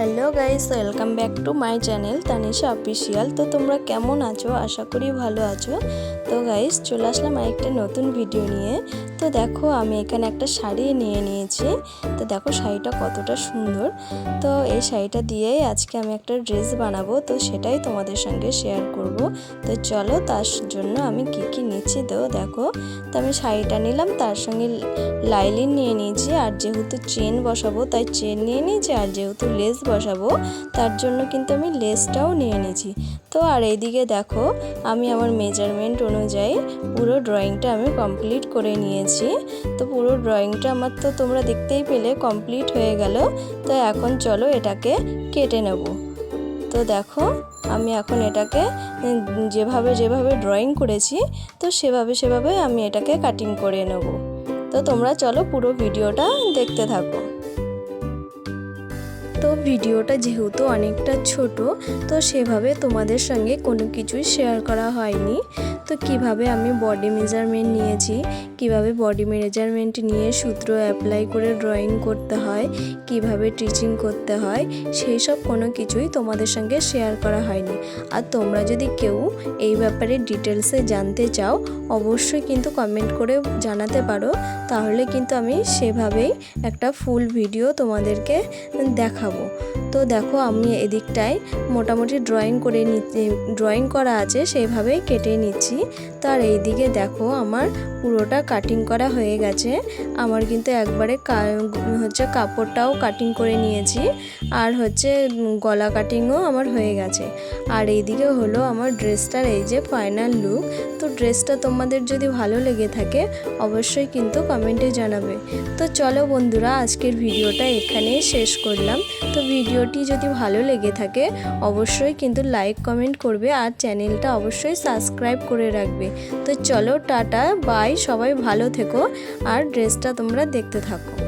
Hello guys, welcome back to my channel Tanisha official তো তোমরা কেমন আছো? আশা করি ভালো আছো। তো গাইস, চলে আসলাম আরেকটা নতুন ভিডিও নিয়ে। তো দেখো, আমি এখানে একটা শাড়ি নিয়ে নিয়েছি। তো দেখো, শাড়িটা কতটা সুন্দর। তো এই শাড়িটা দিয়েই আজকে আমি একটা ড্রেস বানাবো। তো সেটাই তোমাদের সঙ্গে শেয়ার করব। তো চলো, তার জন্য আমি কি কি নিচ্ছি তো দেখো। তো আমি শাড়িটা নিলাম, তার সঙ্গে লাইলিন নিয়ে নিয়েছি। আর যেহেতু চেন বসাবো, তাই চেন নিয়ে নিয়েছি। আর যেহেতু লেস বসাবো, তার জন্য কিন্তু আমি লেসটাও নিয়ে নিয়েছি। তো আর এইদিকে দেখো, আমি আমার মেজারমেন্ট অনুযায়ী পুরো ড্রয়িংটা আমি কমপ্লিট করে নিয়েছি। তো পুরো ড্রয়িংটা আমার তো তোমরা দেখতেই পেলে কমপ্লিট হয়ে গেল। তো এখন চলো এটাকে কেটে নেব। তো দেখো, আমি এখন এটাকে যেভাবে যেভাবে ড্রয়িং করেছি, তো সেভাবে সেভাবে আমি এটাকে কাটিং করে নেব। তো তোমরা চলো পুরো ভিডিওটা দেখতে থাকো। তো ভিডিওটা যেহেতু অনেকটা ছোট তো সেভাবে তোমাদের সঙ্গে কোনো কিছুই শেয়ার করা হয়নি। তো কীভাবে আমি বডি মেজারমেন্ট নিয়েছি, কীভাবে বডি মেজারমেন্ট নিয়ে সূত্র অ্যাপ্লাই করে ড্রয়িং করতে হয়, কীভাবে টিচিং করতে হয়, সেই সব কোনো কিছুই তোমাদের সঙ্গে শেয়ার করা হয়নি। আর তোমরা যদি কেউ এই ব্যাপারে ডিটেলসে জানতে চাও, অবশ্যই কিন্তু কমেন্ট করে জানাতে পারো। তাহলে কিন্তু আমি সেভাবেই একটা ফুল ভিডিও তোমাদেরকে দেখাবো। তো দেখো, আমি এদিকটায় মোটামুটি ড্রয়িং করে নিচ্ছি ড্রয়িং করা আছে সেইভাবেই কেটে নিচ্ছি। তার এইদিকে দেখো আমার পুরোটা কাটিং করা হয়ে গেছে। আমার কিন্তু একবারে হচ্ছে কাপড়টাও কাটিং করে নিয়েছি। আর হচ্ছে গলা কাটিংও আমার হয়ে গেছে। আর এইদিকে হলো আমার ড্রেসটার এই যে ফাইনাল লুক তো ড্রেসটা তোমাদের যদি ভালো লেগে থাকে, অবশ্যই কিন্তু কমেন্টে জানাবে। তো চলো বন্ধুরা, আজকের ভিডিওটা এখানেই শেষ করলাম। তো ভিডিওটি যদি ভালো লেগে থাকে, অবশ্যই কিন্তু লাইক কমেন্ট করবে। আর চ্যানেলটা অবশ্যই সাবস্ক্রাইব করে রাখবে। তো চলো টাটা বাই সবাই ভালো থেকো আর ড্রেসটা তোমরা দেখতে থাকো।